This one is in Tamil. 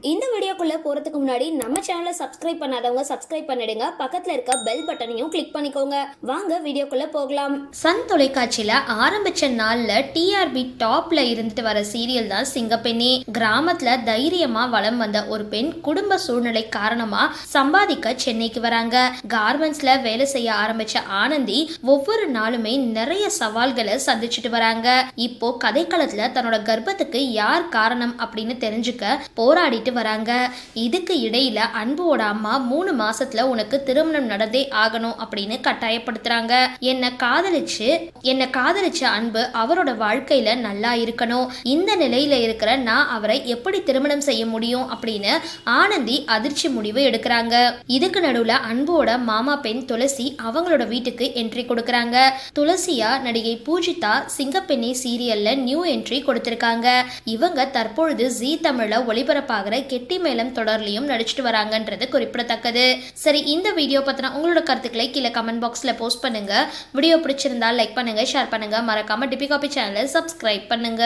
இந்த வீடியோக்குள்ளே போறதுக்கு முன்னாடி நம்ம சேனலை சப்ஸ்கிரைப் பண்ணாதவங்க சப்ஸ்கிரைப் பண்ணிடுங்க. பக்கத்தில் இருக்க பெல் பட்டனையும் கிளிக் பண்ணிக்கோங்க. வாங்க வீடியோக்குள்ளே போகலாம். சன் தொலைக்காட்சியில் ஆரம்பிச்ச நாளில் டிஆர்பி டாப்பில் இருந்துட்டு வர சீரியல் தான் சிங்கப்பெண்ணி. கிராமத்தில் தைரியமாக வளம் வந்த ஒரு பெண் குடும்ப சூழ்நிலை காரணமாக சம்பாதிக்க சென்னைக்கு வராங்க. கார்மெண்ட்ஸில் வேலை செய்ய ஆரம்பித்த ஆனந்தி ஒவ்வொரு நாளுமே நிறைய சவால்களை சந்திச்சுட்டு வராங்க. இப்போ கதைக்களத்தில் தன்னோட கர்ப்பத்துக்கு யார் காரணம் அப்படின்னு தெரிஞ்சுக்க போராடிட்டு வராங்க. இதுக்கு இடையில அன்புவோட அம்மா மூணு மாசத்துல உனக்கு திருமணம் நடந்தே ஆகணும் அப்படின்னு கட்டாயப்படுத்துறாங்க. என்னை காதலிச்சு என்னை காதலிச்ச அன்பு அவரோட வாழ்க்கையில நல்லா இருக்கணும். இந்த நிலையில இருக்கிற நான் அவரை எப்படி திருமணம் செய்ய முடியும் அப்படின்னு ஆனந்தி அதிர்ச்சி முடிவு எடுக்கிறாங்க. இதுக்கு நடுவுல அன்போட மாமா பெண் துளசி அவங்களோட வீட்டுக்கு என்ட்ரி கொடுக்கறாங்க. துளசியா நடிகை பூஜிதா சிங்கப்பெண்ணி சீரியல்ல நியூ என்ட்ரி கொடுத்திருக்காங்க. இவங்க தற்பொழுது ஜீ தமிழ்ல ஒளிபரப்பாகிற கெட்டி மேலும் தொடர்லையும் நடிச்சிட்டு வராங்கன்றது குறிப்பிடத்தக்கது. சரி இந்த வீடியோ பத்தின உங்களோட கருத்துக்களை கீழே கமெண்ட் பாக்ஸ்ல போஸ்ட் பண்ணுங்க. வீடியோ பிடிச்சிருந்தா லைக் பண்ணுங்க ஷேர் பண்ணுங்க. மறக்காம டிபி காபி சேனலை சப்ஸ்கிரைப் பண்ணுங்க.